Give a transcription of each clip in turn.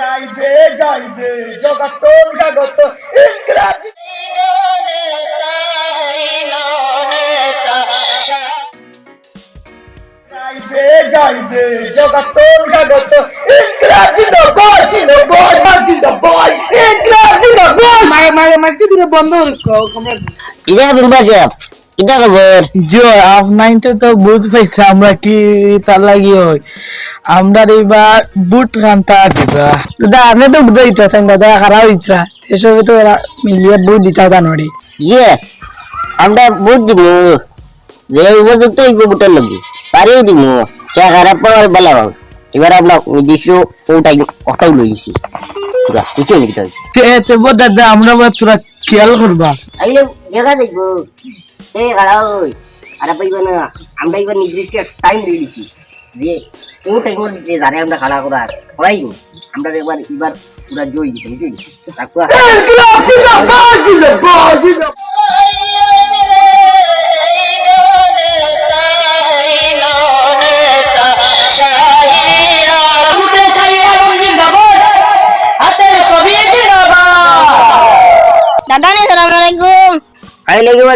যাইবে যাইবে জগত জগত ইংরাজি। যাইবে যাইবে জগত জগত ইংরাজি নগর নগর মার্জি নগর ইংরাজি নগর মারে মারে মারতে দিলে বন্ধ আমরা ইদা বিনবার সাহেব ইদা খবর জো তো বুঝ আমরা কি তার লাগি হয় আমরা এবার বুট কান্তা দিবা। দাদা আপনি তো দাদা খারাপ হইতা এসবে তো মিলিয়ে বুট দিতা ইয়ে আমরা বুট দিব। যে উপযুক্ত হইব বুটের লাগি পারিও দিব। চা খারাপ পাওয়ার বেলা হোক এবার আমরা নিজস্ব ওটাই ওটাও লইছি পুরা কিছু লিখতে তে তে দাদা আমরা তোরা খেয়াল করবা। আইলে দেখা দেখব। এ ওই। আরে পাইব না। আমরা এবার নির্দিষ্ট টাইম দিয়ে দিছি যে ও টাইমের দিতে যারে আমরা খাড়া করার করাই আমরা এবার এবার পুরা জয় দিছি বুঝলি?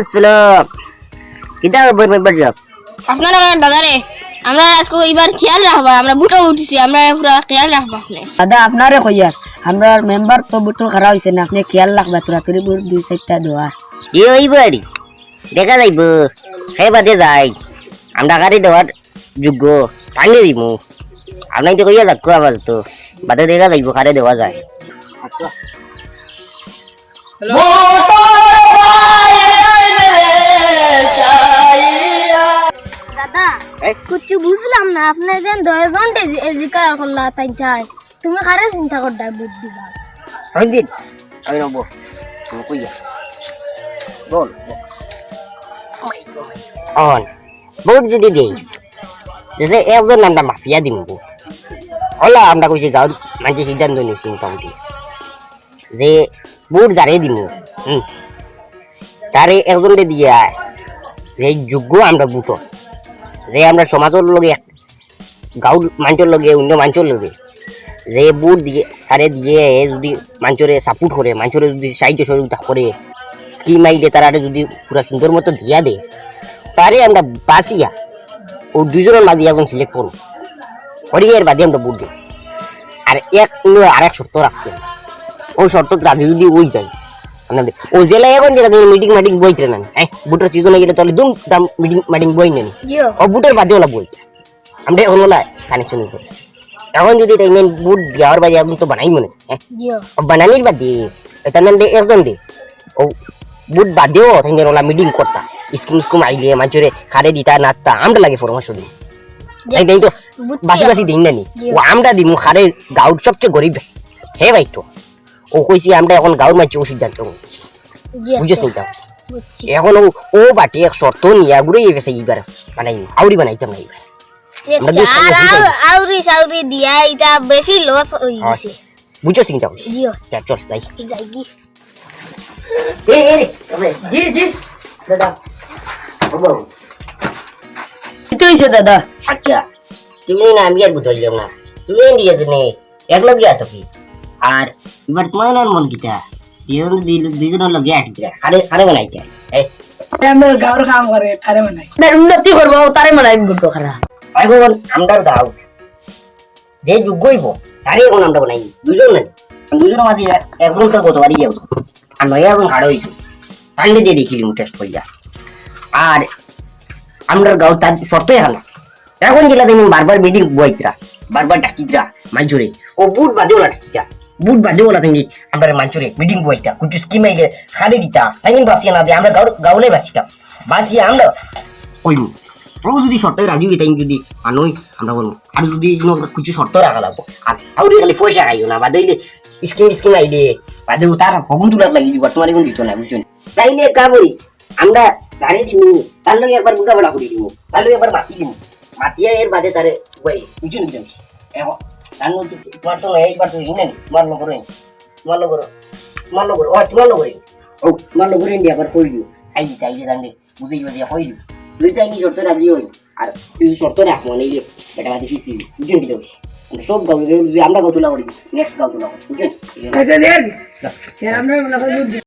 আসসালাম। কিতা মেম্বার সাহেব আপনারা দাদা রে আমরা আজকে এবার খেয়াল রাখবা আমরা বুটো উঠিছি আমরা পুরা খেয়াল রাখবা আপনি। দাদা আপনারে কইয়ার আমরা মেম্বার তো বুটল খারাপ হয়েছে না আপনি খেয়াল রাখবা তোরা তোর বুট দুই চারটা দেওয়া কি হইব আরি দেখা যাইব। সেই বাদে যাই। আমরা গাড়ি দেওয়ার যোগ্য টানি দিব আপনার তো কইয়া যাক আবার তো। বাদে দেখা যাইব খারে দেওয়া যায়। দাদা এই? বুঝলাম না আপনি যেন দশজন জিকা করলা তাই চাই। তুমি কারে চিন্তা করতা বুট দিবা? রঞ্জিত আমি নব তুমি কইয়া বল অন বহুত যদি দেই যে একজন আমরা মাফিয়া দিম হলা আমরা কইছি গাঁৱত মানুহে সিদ্ধান্ত নিছি মোটামুটি। যে বুট যারে দিম হুম। তারে একজনকে দিয়া যে যোগ্য আমরা বুট যে আমরা সমাজের লগে গাঁৱৰ মানুষের লগে, অন্য মানুষের লগে। যে বুট দিয়ে তারে দিয়ে যদি মানুষরে সাপোর্ট করে, মানুষরে যদি সাহায্য সহযোগিতা করে স্কিম আইলে তারা যদি পুরা সুন্দর মতো দিয়া দে, তারে আমরা বাঁচিয়া, ও দুজনের মাঝে একজন সিলেক্ট করব। করি এর বাদে আমরা বুট দিই আর এক আর এক শর্ত রাখছে। ওই শর্ত রাজি যদি ওই যায় আপনাদের ও জেলায় এখন যেটা তুমি মিটিং মাটিং বইতে না হ্যাঁ? বুটের সিজনে তাহলে দুম দাম মিটিং মাটিং বই নেন। ও বুটের বাদে ওলা বই। আমরা এখন ওলা কানেকশন করি। এখন যদি তাই মেন বুট দেওয়ার বাদে এখন তো বানাই মনে হ্যাঁ? বানানির বাদে তাদের দে একজন দে। ও বুট বাদেও তাদের ওলা মিটিং করতা। স্কিম স্কুম আইলে মানুষের খারে দিতা নাচতা আমরা লাগে পরামর্শ দিই এই তো বাসি বাসি দিন নানি। ও আমরা দিমু খারে গাঁৱৰ সবচেয়ে গরিব। হে ভাই তো। ও কইছি আমরা এখন গাঁৱৰ মানুষ ও সিদ্ধান্ত বুঝছিস নি এখন ও বাটি এক শর্ত নিয়া ঘুরে গেছে এইবার। বানাই আউরি বানাইতাম না এইবার। আউরি সাউরি দিয়া এটা বেশি লস হই হয়। গেছে। বুঝছিস চিন্তা জিও। চল যাই। যাই কি এ এ জি জি। দাদা বাবু কি দাদা? আচ্ছা। তুমি না আমি আর বুঝলাম না। তুমি দিয়েছে নে। এক লগে আটকি আর এবার তোমার নাম মন কিটা দুজন দুজনের লগে আটকি আরে আরে বানাইতে এই। আমরা গাঁর কাম করে তারে মানে উন্নতি করব তারে মানে আমি বুট খারাপ এখন আমরার গাঁও যে এখন আমরা বানাই দুজন নাই দুজনের মাঝে একজন তো গত বাড়ি যাব আর নয় এখন হাড় হয়েছে তাহলে দিয়ে দেখিলি টেস্ট করিয়া আর আমরা গাঁও তার শর্তই হালা এখন যেটা দেখুন বারবার মিটিং বইতরা বারবার ডাকিতরা মাঞ্চুরে ও বুট বাদে ওলা ডাকিতা বাদে ওলা তুমি আমরা মাঞ্চুরে মিটিং বইতা কিছু স্কিম আইলে খালি দিতা। তাই বাসিয়া না দিয়ে আমরা গাঁও গাঁওলে বাসিতাম বাসিয়া আমরা ওই ও যদি শর্তে রাজি হই তাই যদি আনোই আমরা বলব, আর যদি কিছু শর্ত রাখা লাগবো, আর আউরি খালি পয়সা খাইও না, বাদে স্কিম স্কিম আইলে, বাদে ও তার হগুন তুলাত লাগি দিব, তোমার এখন দিত না, বুঝছ তাইলে কাবই আমরা গাড়ি দিমু, তার লগে একবার বুকা বড়া করে দিমু, তার লগে একবার মাতি দিমু। মাতিয়া এর বাদে তারে ওই বুঝছ নি এখন এইবার তো ইনে তোমার লগর তোমার লগর তোমার লগর ও তোমার লগর ও তোমার লগর ইন্ডিয়া আবার কই দিও আই দিতে আই দিতে বুঝাই বুঝাই হই দিও দুই তাই নি শর্ত রাজি হই আর তুই শর্ত রাখ মনে ইয়ে বেটা বাদে ফিফটি বুঝছ নি সব গাও যে আমরা গাও তুলা করি নেক্সট গাও তুলা করি বুঝছেন আচ্ছা আমরা